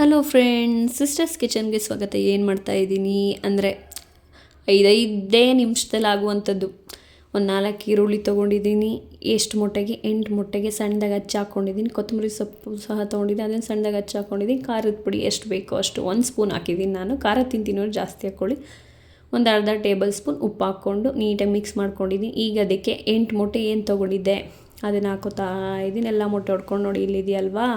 Hello friends sisters ಕಿಚನ್ಗೆ ಸ್ವಾಗತ. ಏನು ಮಾಡ್ತಾ ಇದ್ದೀನಿ? ಅಂದರೆ ಐದೈದೇ ನಿಮಿಷದಲ್ಲಿ ಆಗುವಂಥದ್ದು. ಒಂದು ನಾಲ್ಕು ಈರುಳ್ಳಿ ತೊಗೊಂಡಿದ್ದೀನಿ. ಎಷ್ಟು ಮೊಟ್ಟೆಗೆ? ಎಂಟು ಮೊಟ್ಟೆಗೆ ಸಣ್ಣದಾಗಿ ಹಚ್ಚಿ ಹಾಕ್ಕೊಂಡಿದ್ದೀನಿ ಕೊತ್ತಂಬರಿ ಸೊಪ್ಪು ಸಹ ತೊಗೊಂಡಿದ್ದೀನಿ. ಅದನ್ನು ಸಣ್ಣದಾಗಿ ಹಚ್ಚಿ ಹಾಕ್ಕೊಂಡಿದ್ದೀನಿ ಖಾರದ ಪುಡಿ ಎಷ್ಟು ಬೇಕೋ ಅಷ್ಟು ಒಂದು ಸ್ಪೂನ್ ಹಾಕಿದ್ದೀನಿ ನಾನು. ಖಾರ ತಿಂತೀನೋರು ಜಾಸ್ತಿ ಹಾಕ್ಕೊಳ್ಳಿ ಒಂದು ಅರ್ಧ ಟೇಬಲ್ ಸ್ಪೂನ್ ಉಪ್ಪು ಹಾಕ್ಕೊಂಡು ನೀಟಾಗಿ ಮಿಕ್ಸ್ ಮಾಡ್ಕೊಂಡಿದ್ದೀನಿ. ಈಗ ಅದಕ್ಕೆ ಎಂಟು ಮೊಟ್ಟೆ ಏನು ತೊಗೊಂಡಿದ್ದೆ? ಅದನ್ನು ಹಾಕೋತಾ, ಇದನ್ನೆಲ್ಲ ಮೊಟ್ಟೆ ಹೊಡ್ಕೊಂಡು ನೋಡಿ ಇಲ್ಲಿದೆಯಲ್ವಾ?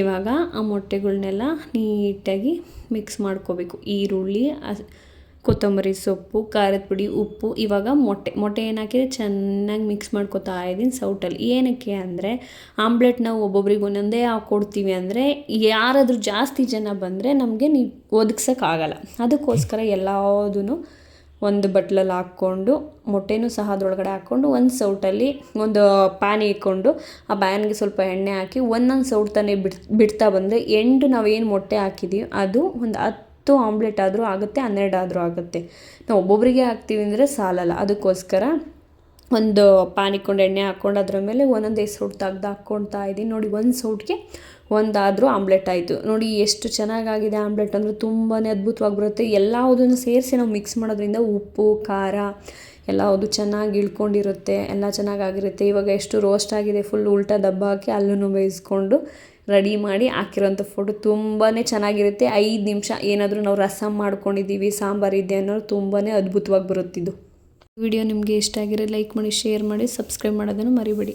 ಇವಾಗ ಆ ಮೊಟ್ಟೆಗಳನ್ನೆಲ್ಲ ನೀಟಾಗಿ ಮಿಕ್ಸ್ ಮಾಡ್ಕೋಬೇಕು. ಈರುಳ್ಳಿ ಕೊತ್ತಂಬರಿ ಸೊಪ್ಪು, ಖಾರದ ಪುಡಿ, ಉಪ್ಪು, ಇವಾಗ ಮೊಟ್ಟೆ. ಮೊಟ್ಟೆ ಏನು ಹಾಕಿದ್ರೆ ಚೆನ್ನಾಗಿ ಮಿಕ್ಸ್ ಮಾಡ್ಕೊತಾ ಇದ್ದೀನಿ ಸೌಟಲ್ಲಿ. ಏನಕ್ಕೆ ಅಂದರೆ, ಆಮ್ಲೆಟ್ ನಾವು ಒಬ್ಬೊಬ್ರಿಗೆ ಒಂದೊಂದೇ ಹಾಕ್ಕೊಡ್ತೀವಿ ಅಂದರೆ, ಯಾರಾದರೂ ಜಾಸ್ತಿ ಜನ ಬಂದರೆ ನಮಗೆ ನೀವು ಒದಗ್ಸೋಕ್ಕಾಗಲ್ಲ. ಅದಕ್ಕೋಸ್ಕರ ಎಲ್ಲದೂ ಒಂದು ಬಟ್ಲಲ್ಲಿ ಹಾಕ್ಕೊಂಡು, ಮೊಟ್ಟೆನೂ ಸಹ ಅದರೊಳಗಡೆ ಹಾಕ್ಕೊಂಡು, ಒಂದು ಸೌಟಲ್ಲಿ ಒಂದು ಪ್ಯಾನ್ ಇಕ್ಕೊಂಡು ಆ ಪ್ಯಾನ್ಗೆ ಸ್ವಲ್ಪ ಎಣ್ಣೆ ಹಾಕಿ, ಒಂದೊಂದು ಸೌಟ್ ತಾನೇ ಬಿಡ್, ಬಿಡ್ತಾ ಬಂದರೆ ಎಂಟು ನಾವೇನು ಮೊಟ್ಟೆ ಹಾಕಿದ್ದೀವಿ ಅದು ಒಂದು ಹತ್ತು ಆಮ್ಲೆಟ್ ಆದರೂ ಆಗುತ್ತೆ, ಹನ್ನೆರಡು ಆದರೂ ಆಗುತ್ತೆ. ನಾವು ಒಬ್ಬೊಬ್ಬರಿಗೆ ಹಾಕ್ತೀವಿ ಅಂದರೆ ಸಾಲಲ್ಲ, ಅದಕ್ಕೋಸ್ಕರ ಒಂದು ಪಾನಿ ಎಣ್ಣೆ ಹಾಕ್ಕೊಂಡು ಅದ್ರ ಮೇಲೆ ಒಂದೊಂದೇ ಸೌಟ್ ತೆಗ್ದು ಹಾಕ್ಕೊಳ್ತಾ ಇದ್ದೀನಿ. ನೋಡಿ, ಒಂದು ಸೌಟ್ಗೆ ಒಂದಾದರೂ ಆಮ್ಲೆಟ್ ಆಯಿತು. ನೋಡಿ, ಎಷ್ಟು ಚೆನ್ನಾಗಾಗಿದೆ ಆಮ್ಲೆಟ್ ಅಂದರೆ ತುಂಬಾ ಅದ್ಭುತವಾಗಿ ಬರುತ್ತೆ. ಎಲ್ಲದನ್ನು ಸೇರಿಸಿ ನಾವು ಮಿಕ್ಸ್ ಮಾಡೋದ್ರಿಂದ ಉಪ್ಪು, ಖಾರ ಎಲ್ಲವುದು ಚೆನ್ನಾಗಿ ಇಳ್ಕೊಂಡಿರುತ್ತೆ, ಎಲ್ಲ ಚೆನ್ನಾಗಾಗಿರುತ್ತೆ. ಇವಾಗ ಎಷ್ಟು ರೋಸ್ಟ್ ಆಗಿದೆ ಫುಲ್ ಉಲ್ಟಾ ದಬ್ಬ ಹಾಕಿ ಅಲ್ಲೂ ಬೇಯಿಸ್ಕೊಂಡು ರೆಡಿ ಮಾಡಿ ಹಾಕಿರೋಂಥ ಫೋಟೋ ತುಂಬಾ ಚೆನ್ನಾಗಿರುತ್ತೆ. ಐದು ನಿಮಿಷ ಏನಾದರೂ ನಾವು ರಸಮ್ ಮಾಡ್ಕೊಂಡಿದ್ದೀವಿ ಸಾಂಬಾರಿದೆ ಅನ್ನೋದು ತುಂಬಾ ಅದ್ಭುತವಾಗಿ ಬರುತ್ತಿದ್ದು. ವಿಡಿಯೋ ನಿಮಗೆ ಇಷ್ಟ ಆಗಿರೋ ಲೈಕ್ ಮಾಡಿ ಶೇರ್ ಮಾಡಿ ಸಬ್ಸ್ಕ್ರೈಬ್ ಮಾಡೋದನ್ನು ಮರಿಬೇಡಿ.